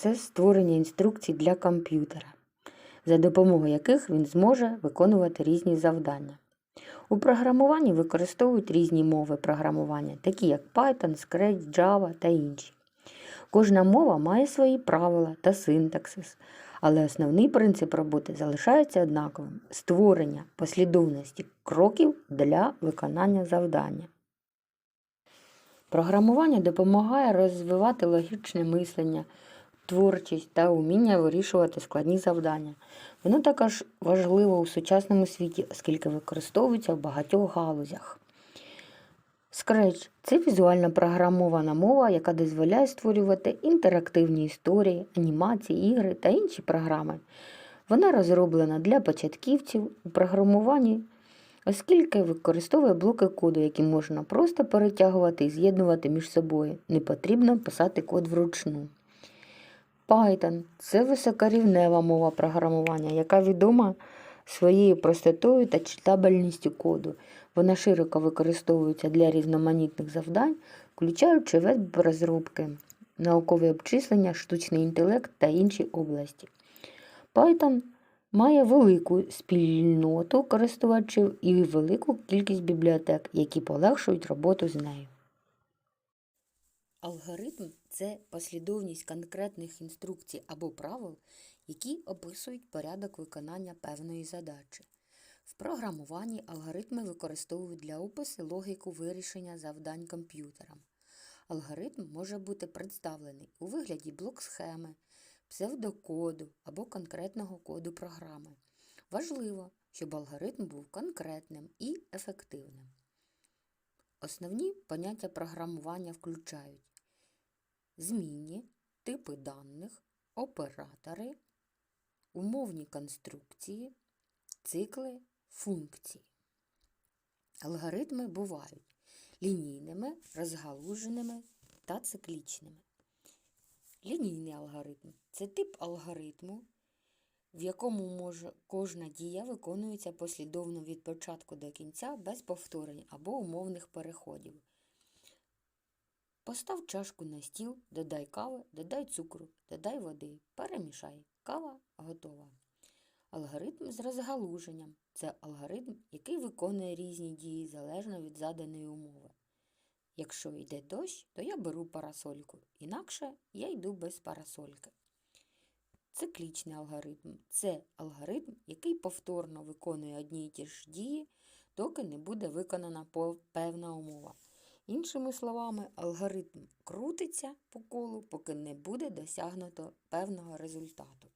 це створення інструкцій для комп'ютера, за допомогою яких він зможе виконувати різні завдання. У програмуванні використовують різні мови програмування, такі як Python, Scratch, Java та інші. Кожна мова має свої правила та синтаксис, але основний принцип роботи залишається однаковим створення послідовності кроків для виконання завдання. Програмування допомагає розвивати логічне мислення, творчість та уміння вирішувати складні завдання. Воно також важливо у сучасному світі, оскільки використовується в багатьох галузях. Scratch – це візуально програмована мова, яка дозволяє створювати інтерактивні історії, анімації, ігри та інші програми. Вона розроблена для початківців у програмуванні, оскільки використовує блоки коду, які можна просто перетягувати і з'єднувати між собою. Не потрібно писати код вручну. Python це високорівнева мова програмування, яка відома своєю простотою та читабельністю коду. Вона широко використовується для різноманітних завдань, включаючи веб-розробки, наукові обчислення, штучний інтелект та інші області. Python має велику спільноту користувачів і велику кількість бібліотек, які полегшують роботу з нею. Алгоритм це послідовність конкретних інструкцій або правил, які описують порядок виконання певної задачі. В програмуванні алгоритми використовують для опису логіку вирішення завдань комп'ютерам. Алгоритм може бути представлений у вигляді блок-схеми, псевдокоду або конкретного коду програми. Важливо, щоб алгоритм був конкретним і ефективним. Основні поняття програмування включають змінні, типи даних, оператори, умовні конструкції, цикли, функції. Алгоритми бувають лінійними, розгалуженими та циклічними. Лінійний алгоритм це тип алгоритму, в якому може кожна дія виконується послідовно від початку до кінця без повторень або умовних переходів. Постав чашку на стіл, додай кави, додай цукру, додай води, перемішай. Кава готова. Алгоритм з розгалуженням це алгоритм, який виконує різні дії залежно від заданої умови. Якщо йде дощ, то я беру парасольку, інакше я йду без парасольки. Циклічний алгоритм це алгоритм, який повторно виконує одні й ті ж дії, доки не буде виконана певна умова. Іншими словами, алгоритм крутиться по колу, поки не буде досягнуто певного результату.